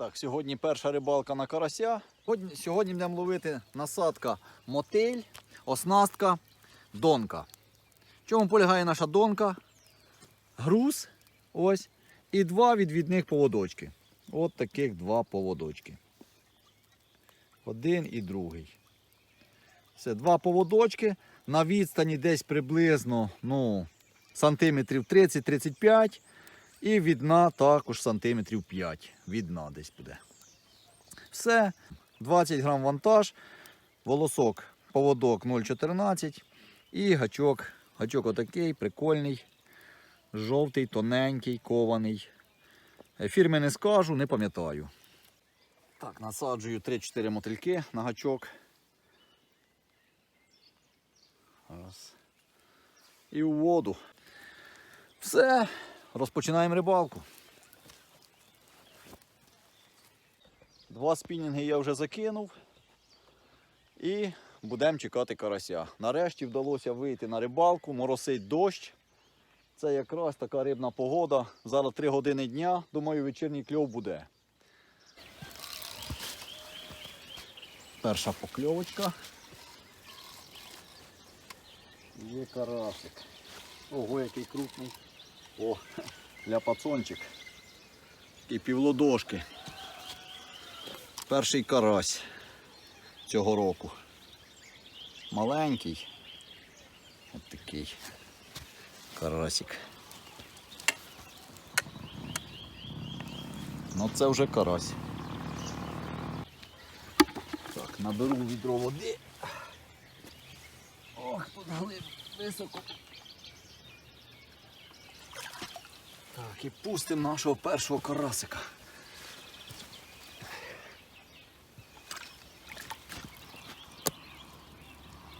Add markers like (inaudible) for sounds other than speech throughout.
Так, сьогодні перша рибалка на карася. Сьогодні, будемо ловити насадка мотиль, оснастка, донка. В чому полягає наша донка? Груз. Ось. І два відвідних поводочки. От таких два поводочки. Один і другий. Це два поводочки на відстані десь приблизно ну, сантиметрів 30-35. І від дна також сантиметрів 5. Від дна десь буде. Все. 20 грам вантаж, волосок, поводок 0,14 і гачок. Гачок отакий, прикольний, жовтий, тоненький, кований. Е, Фірми не скажу, не пам'ятаю. Так, насаджую 3-4 мотильки на гачок. Раз. І у воду. Все, розпочинаємо рибалку. Два спінінги я вже закинув. І будемо чекати карася. Нарешті вдалося вийти на рибалку, моросить дощ. Це якраз така рибна погода. Зараз 3 години дня. Думаю, вечірній кльов буде. Перша покльовочка. Є карасик. Ого, який крупний. О, ляпацончик. І півлодошки. Перший карась цього року. Маленький. Ось такий карасик. Ну це вже карась. Так, наберу відро води. Ох, тут високо. Так, і пустимо нашого першого карасика.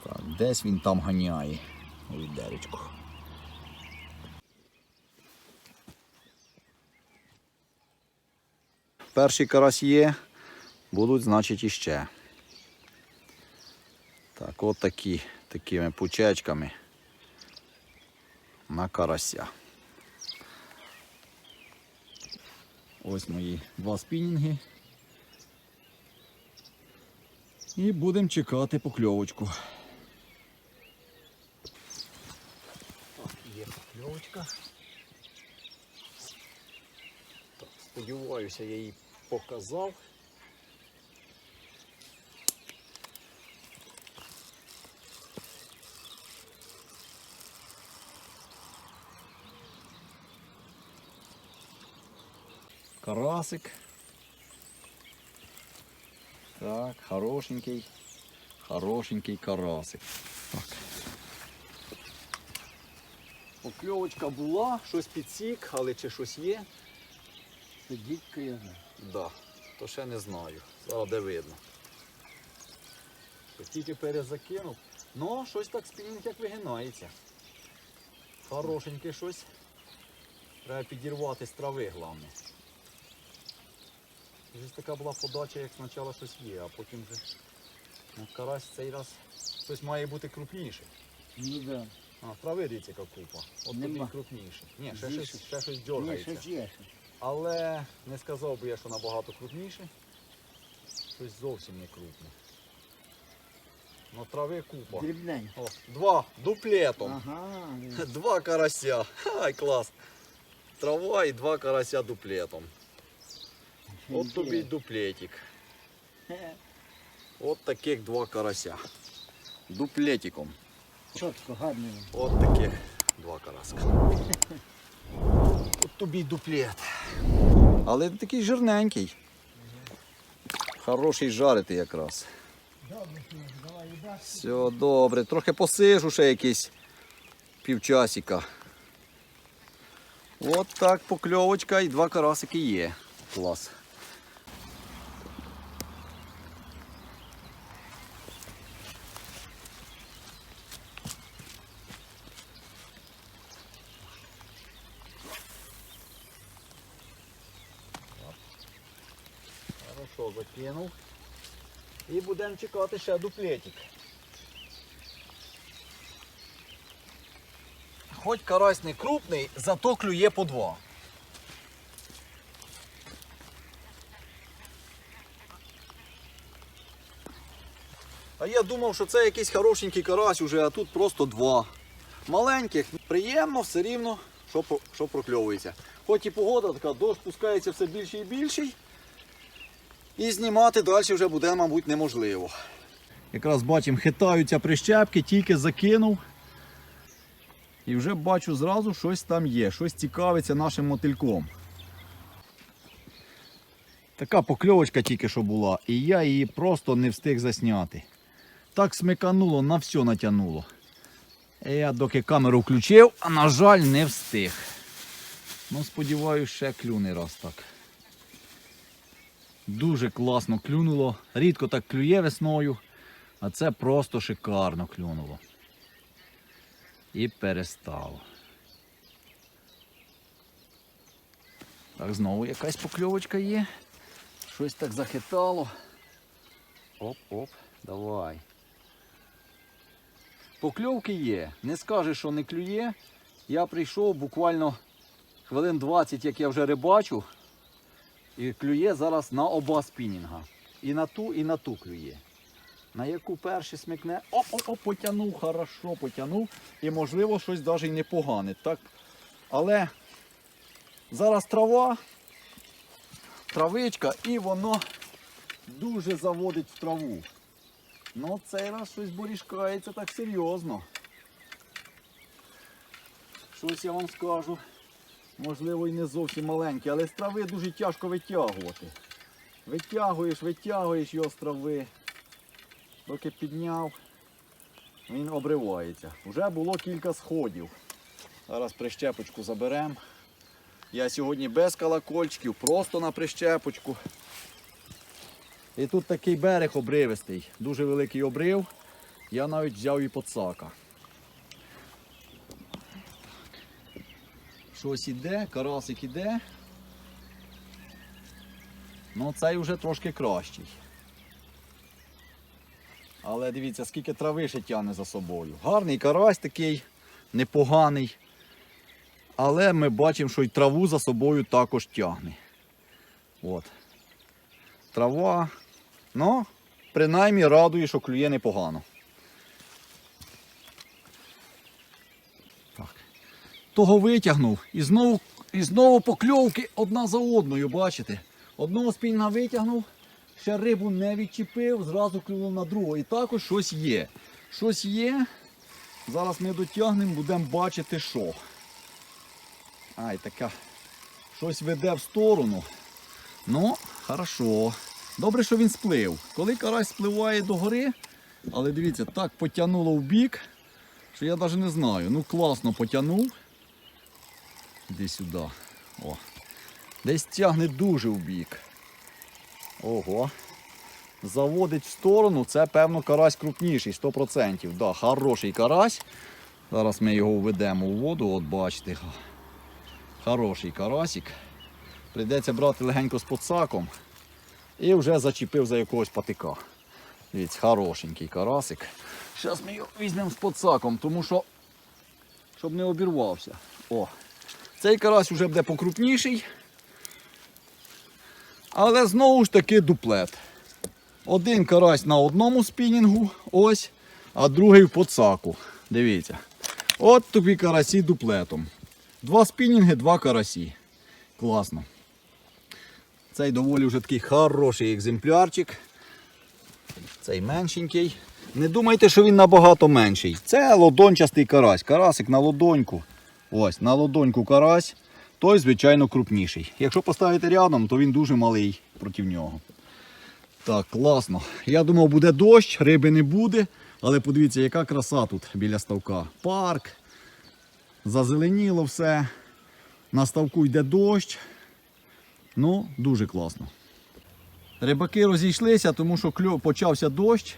Так, десь він там ганяє у відеречку. Перший карась є, будуть, значить, іще. Так, от такі, такими пучечками на карася. Ось мої два спінінги. І будемо чекати покльовочку. Так, є покльовочка. Так, сподіваюся, я її показав. Карасик. Так, хорошенький, хорошенький карасик. Так. Покльовочка була, щось підсік, але чи щось є? Дідько я знаю. Да, то ще не знаю. Зараз де видно. Тільки перезакинув. Ну, щось так спінінг як вигинається. Хорошеньке щось. Треба підірвати з трави, головне. Вже така була подача, як спочатку щось є, а потім вже ну, карась цей раз щось має бути крупніше. Ну да. А, трави дивіться, яка купа. От Нема. тобі крупніше. Ні, ще Більше. щось, ще щось Ні, дергається. щось є. Але не сказав би я, що набагато крупніше. Щось зовсім не крупне. Ну трави купа. Дрібнень. О, два дуплетом. Ага. (laughs) Два карася. (laughs) Ай, клас. Трава і два карася дуплетом. От тобі й дуплетик. От таких два карася. Дуплетиком. Чітко, гарно. От таких два караска. От тобі й дуплет. Але такий жирненький. Хороший жарити якраз. Все добре. Трохи посижу ще якийсь півчасика. От так покльовочка і два карасики є. Клас. кинув. І будемо чекати ще дуплетик. Хоч карась не крупний, зато клює по два. А я думав, що це якийсь хорошенький карась уже, а тут просто два. Маленьких приємно все рівно, що що прокльовується. Хоч і погода така, дощ пускається все більший і більший. І знімати далі вже буде, мабуть, неможливо. Якраз бачимо, хитаються прищепки, тільки закинув. І вже бачу зразу, щось там є, щось цікавиться нашим мотильком. Така покльовочка тільки що була, і я її просто не встиг засняти. Так смикануло, на все натягнуло. Я доки камеру включив, а на жаль, не встиг. Ну, сподіваюся, ще клюне раз так. Дуже класно клюнуло. Рідко так клює весною, а це просто шикарно клюнуло. І перестало. Так, знову якась покльовочка є. Щось так захитало. Оп-оп, давай. Покльовки є. Не скажеш, що не клює. Я прийшов буквально хвилин 20, як я вже рибачу. І клює зараз на оба спінінга. І на ту, і на ту клює. На яку перший смикне. Оп-оп-оп, потягнув, хорошо потягнув. І можливо щось навіть непогане. Так? Але зараз трава, травичка, і воно дуже заводить в траву. Ну, цей раз щось борішкається так серйозно. Щось я вам скажу. Можливо, і не зовсім маленький, але з трави дуже тяжко витягувати. Витягуєш, витягуєш його з трави. Доки підняв, він обривається. Вже було кілька сходів. Зараз прищепочку заберемо. Я сьогодні без колокольчиків, просто на прищепочку. І тут такий берег обривистий, дуже великий обрив. Я навіть взяв і подсака. Щось іде, карасик іде. Ну цей вже трошки кращий. Але дивіться, скільки трави ще тягне за собою. Гарний карась такий, непоганий. Але ми бачимо, що й траву за собою також тягне. От. Трава. Ну, принаймні радує, що клює непогано. Того витягнув і знову, і знову покльовки одна за одною, бачите? Одного спільна витягнув, ще рибу не відчепив, зразу клюнув на другого. І також щось є. Щось є. Зараз ми дотягнемо, будемо бачити, що. Ай, така. Щось веде в сторону. Ну, хорошо. Добре, що він сплив. Коли карась спливає до гори, але дивіться, так потягнуло в бік, що я навіть не знаю. Ну, класно потягнув. Іди сюди. О. Десь тягне дуже в бік. Ого. Заводить в сторону, це певно карась крупніший, 100%. Да, хороший карась. Зараз ми його введемо у воду, от бачите. Хороший карасик. Прийдеться брати легенько з подсаком. І вже зачепив за якогось патика. Дивіться, хорошенький карасик. Зараз ми його візьмемо з подсаком, тому що, щоб не обірвався. О, цей карась вже буде покрупніший. Але знову ж таки дуплет. Один карась на одному спінінгу, ось, а другий в подсаку. Дивіться. От тобі карасі дуплетом. Два спінінги, два карасі. Класно. Цей доволі вже такий хороший екземплярчик. Цей меншенький. Не думайте, що він набагато менший. Це лодончастий карась. Карасик на лодоньку. Ось, на лодоньку карась. Той, звичайно, крупніший. Якщо поставити рядом, то він дуже малий проти нього. Так, класно. Я думав, буде дощ, риби не буде. Але подивіться, яка краса тут біля ставка. Парк. Зазеленіло все. На ставку йде дощ. Ну, дуже класно. Рибаки розійшлися, тому що почався дощ.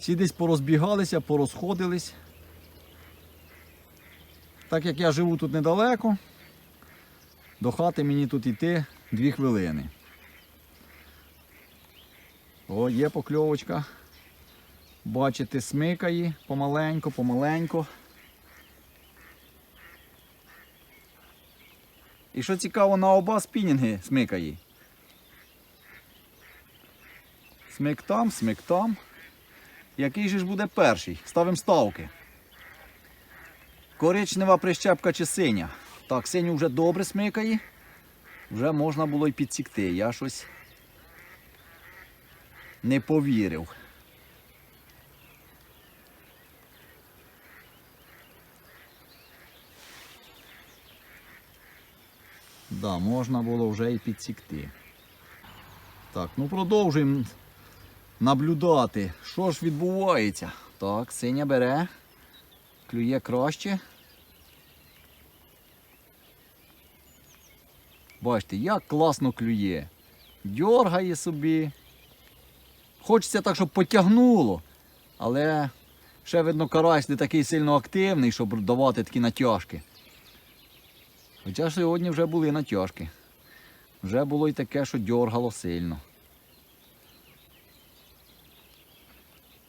Всі десь порозбігалися, порозходились. Так як я живу тут недалеко, до хати мені тут йти 2 хвилини. О, є покльовочка. Бачите, смикає помаленько, помаленько. І що цікаво, на оба спінінги смикає. Смик там, смик там. який же ж буде перший? Ставимо ставки. Коричнева прищепка чи синя. Так, синю вже добре смикає. Вже можна було й підсікти. Я щось не повірив. Да, можна було вже і підсікти. Так, ну продовжуємо наблюдати, що ж відбувається. Так, синя бере, клює краще. Бачите, як класно клює. Дьоргає собі. Хочеться так, щоб потягнуло. Але ще видно, карась не такий сильно активний, щоб давати такі натяжки. Хоча сьогодні вже були натяжки. Вже було й таке, що дьоргало сильно.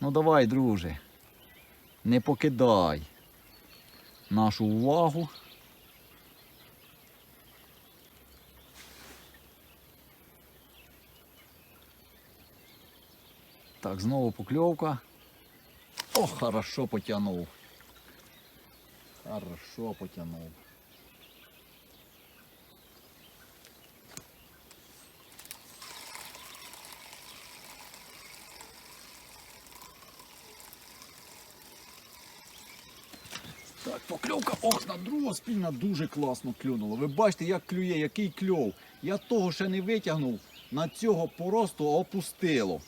Ну давай, друже, не покидай нашу увагу. Так, знову покльовка. О, хорошо потянув. Хорошо потягнув. Так, покльовка, ох, на другого спільна дуже класно клюнуло. Ви бачите, як клює, який кльов. Я того ще не витягнув, на цього просто опустило.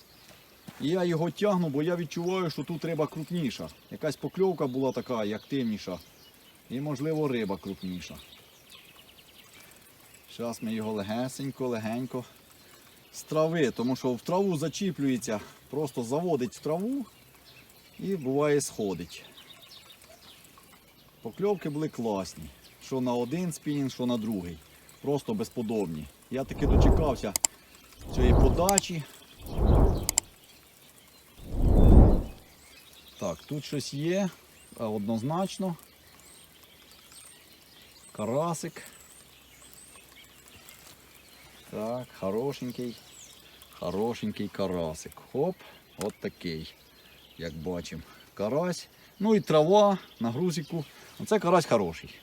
І я його тягну, бо я відчуваю, що тут риба крупніша. Якась покльовка була така і активніша. І, можливо, риба крупніша. Зараз ми його легесенько, легенько з трави, тому що в траву зачіплюється, просто заводить в траву і буває сходить. Покльовки були класні. Що на один спінінг, що на другий. Просто безподобні. Я таки дочекався цієї подачі. Так, тут щось є, однозначно. Карасик. Так, хорошенький, хорошенький карасик. Хоп, от такий, як бачимо. Карась. Ну і трава на грузику. Оце карась хороший.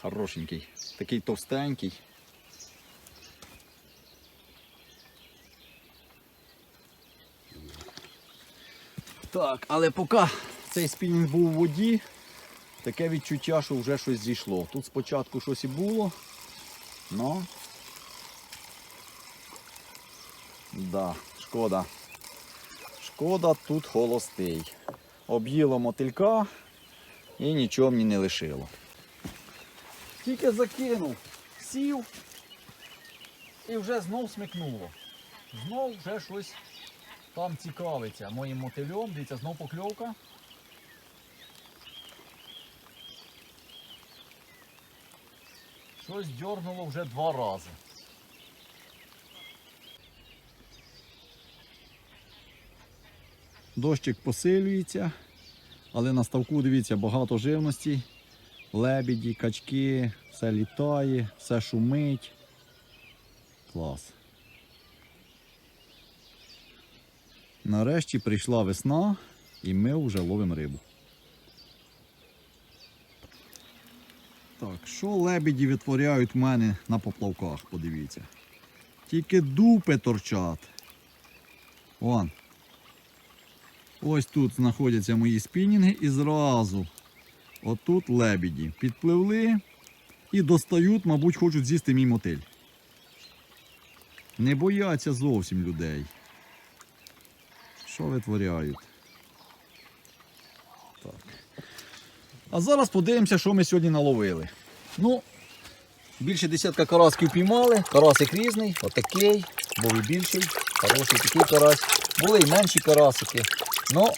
Хорошенький. Такий товстенький. Так, але поки цей спінінг був у воді, таке відчуття, що вже щось зійшло. Тут спочатку щось і було, но. Да, шкода. Шкода тут холостий. Об'їло мотилька і нічого мені не лишило. Тільки закинув, сів і вже знов смикнуло. Знов вже щось там цікавиться моїм мотильом. Дивіться, знов покльовка. Щось дьорнуло вже два рази. Дощик посилюється, але на ставку, дивіться, багато живності. Лебіді, качки, все літає, все шумить. Клас. Нарешті прийшла весна і ми вже ловимо рибу. Так, що лебіді витворяють в мене на поплавках, подивіться. Тільки дупи торчать. Вон. Ось тут знаходяться мої спінінги і зразу отут лебіді. Підпливли і достають, мабуть, хочуть з'їсти мій мотиль. Не бояться зовсім людей. Що витворяють? Так. А зараз подивимося, що ми сьогодні наловили. Ну, більше десятка карасків піймали. Карасик різний, отакий, був і більший, хороший такий карась. Були і менші карасики. Ну,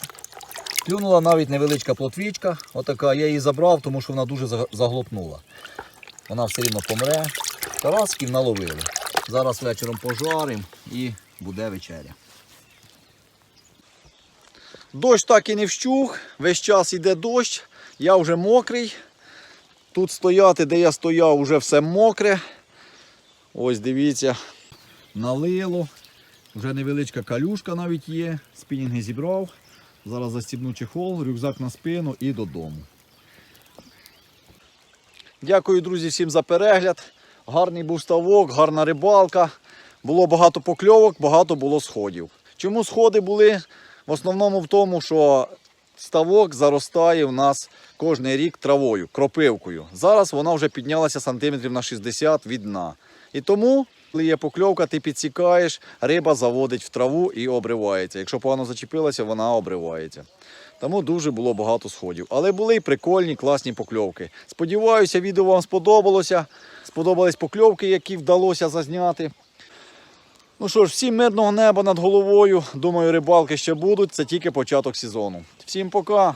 клюнула навіть невеличка плотвічка. Отака. Я її забрав, тому що вона дуже заг- заглотнула. Вона все рівно помре. Карасків наловили. Зараз вечором пожаримо і буде вечеря. Дощ так і не вщух, весь час йде дощ, я вже мокрий. Тут стояти, де я стояв, вже все мокре. Ось дивіться, налило. Вже невеличка калюшка навіть є. Спінінги зібрав. Зараз застібну чехол, рюкзак на спину і додому. Дякую, друзі, всім за перегляд. Гарний був ставок, гарна рибалка. Було багато покльовок, багато було сходів. Чому сходи були? В основному в тому, що ставок заростає в нас кожен рік травою, кропивкою. Зараз вона вже піднялася сантиметрів на 60 від дна. І тому, коли є покльовка, ти підсікаєш, риба заводить в траву і обривається. Якщо погано зачепилася, вона обривається. Тому дуже було багато сходів. Але були й прикольні, класні покльовки. Сподіваюся, відео вам сподобалося. Сподобались покльовки, які вдалося зазняти. Ну що ж, всім мирного неба над головою. Думаю, рибалки ще будуть. Це тільки початок сезону. Всім пока!